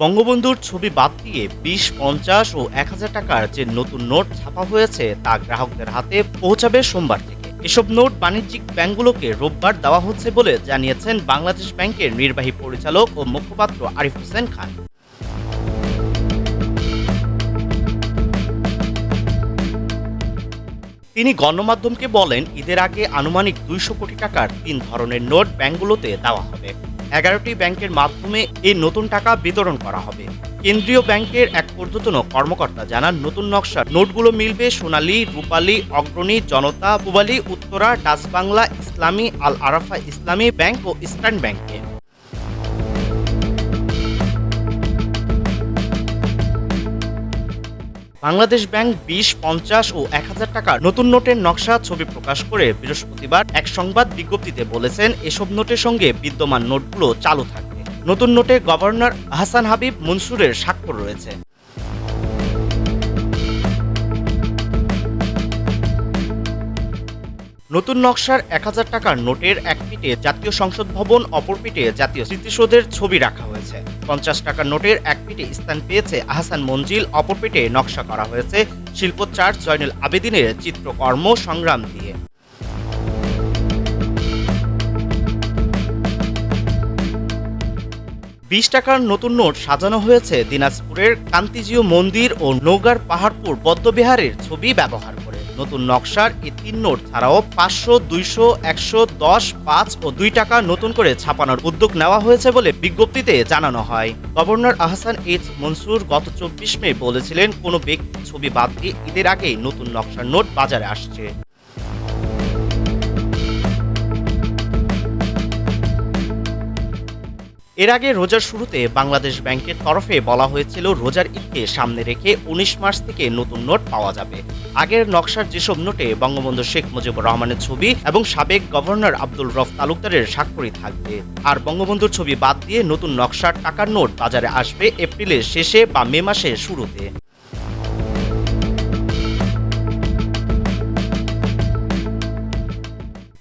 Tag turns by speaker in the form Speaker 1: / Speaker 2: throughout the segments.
Speaker 1: বঙ্গবন্ধুর ছবি বাদ দিয়ে বিশ, পঞ্চাশ ও এক হাজার টাকার যে নতুন নোট ছাপা হয়েছে তা গ্রাহকদের হাতে পৌঁছাবে সোমবার থেকে। এসব নোট বাণিজ্যিক ব্যাংকগুলোকে রোববার দেওয়া হচ্ছে বলে জানিয়েছেন বাংলাদেশ ব্যাংকের নির্বাহী পরিচালক ও মুখপাত্র আরিফ হোসেন খান। তিনি গণমাধ্যমকে বলেন, ঈদের আগে আনুমানিক দুইশো কোটি টাকার তিন ধরনের নোট ব্যাংকগুলোতে দেওয়া হবে। এগারোটি ব্যাংকের মাধ্যমে এই নতুন টাকা বিতরণ করা হবে। কেন্দ্রীয় ব্যাংকের এক ঊর্ধ্বতন কর্মকর্তা জানান, নতুন নকশা। নোটগুলো মিলবে সোনালী, রূপালী, অগ্রণী, জনতা, পুবালী, উত্তরা, ডাচ বাংলা, ইসলামী, আল আরাফা ইসলামী ব্যাংক ও ইস্টার্ন ব্যাংকে। বাংলাদেশ ব্যাংক বিশ, পঞ্চাশ ও এক হাজার টাকার নতুন নোটের নকশা ছবি প্রকাশ করে বৃহস্পতিবার এক সংবাদ বিজ্ঞপ্তিতে বলেছেন, এসব নোটের সঙ্গে বিদ্যমান নোটগুলো চালু থাকবে। নতুন নোটে গভর্নর আহসান হাবিব মনসুরের স্বাক্ষর রয়েছে। নতুন নকশার এক হাজার টাকার নোটের এক পিঠে জাতীয় সংসদ ভবন, অপর পিঠে জাতীয় স্মৃতিসৌধের ছবি রাখা হয়েছে। পঞ্চাশ টাকার নোটের এক পিঠে স্থান পেয়েছে আহসান মঞ্জিল, অপর পিঠে নকশা করা হয়েছে শিল্প চার্চ জয়নুল আবেদিনের চিত্রকর্ম সংগ্রাম দিয়ে। বিশ টাকার নতুন নোট সাজানো হয়েছে দিনাজপুরের কান্তিজীয় মন্দির ও নৌগার পাহাড়পুর বৌদ্ধবিহারের ছবি ব্যবহার নতুন নকশার এই তিন নোট ছাড়াও পাঁচশো, দুইশো, একশো, দশ, পাঁচ ও দুই টাকা নতুন করে ছাপানোর উদ্যোগ নেওয়া হয়েছে বলে বিজ্ঞপ্তিতে জানানো হয়। গভর্নর আহসান এইচ মনসুর গত চব্বিশ মে বলেছিলেন, কোনো ব্যক্তি ছবি বাদ দিয়ে ঈদের আগেই নতুন নকশার নোট বাজারে আসছে। এর আগে রোজার শুরুতে বাংলাদেশ ব্যাংকের তরফে বলা হয়েছিল, রোজার ঈদকে সামনে রেখে উনিশ মার্চ থেকে নতুন নোট পাওয়া যাবে। আগের নকশার যেসব নোটে বঙ্গবন্ধু শেখ মুজিবুর রহমানের ছবি এবং সাবেক গভর্নর আব্দুল রফ তালুকদারের স্বাক্ষরই থাকবে। আর বঙ্গবন্ধুর ছবি বাদ দিয়ে নতুন নকশার টাকার নোট বাজারে আসবে এপ্রিলের শেষে বা মে মাসের শুরুতে।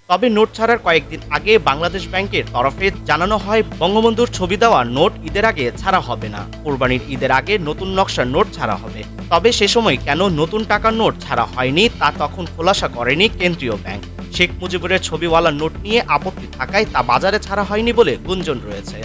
Speaker 1: তবে নোট ছাড়ার কয়েকদিন আগে বাংলাদেশ ব্যাংকের তরফে জানানো হয়, বঙ্গবন্ধুর ছবি দেওয়া নোট ঈদের আগে ছাড়া হবে না। কোরবানির ঈদের আগে নতুন নকশার নোট ছাড়া হবে। তবে সে সময় কেন নতুন টাকার নোট ছাড়া হয়নি তা তখন খোলাসা করেনি কেন্দ্রীয় ব্যাংক। শেখ মুজিবুরের ছবিওয়ালা নোট নিয়ে আপত্তি থাকায় তা বাজারে ছাড়া হয়নি বলে গুঞ্জন রয়েছে।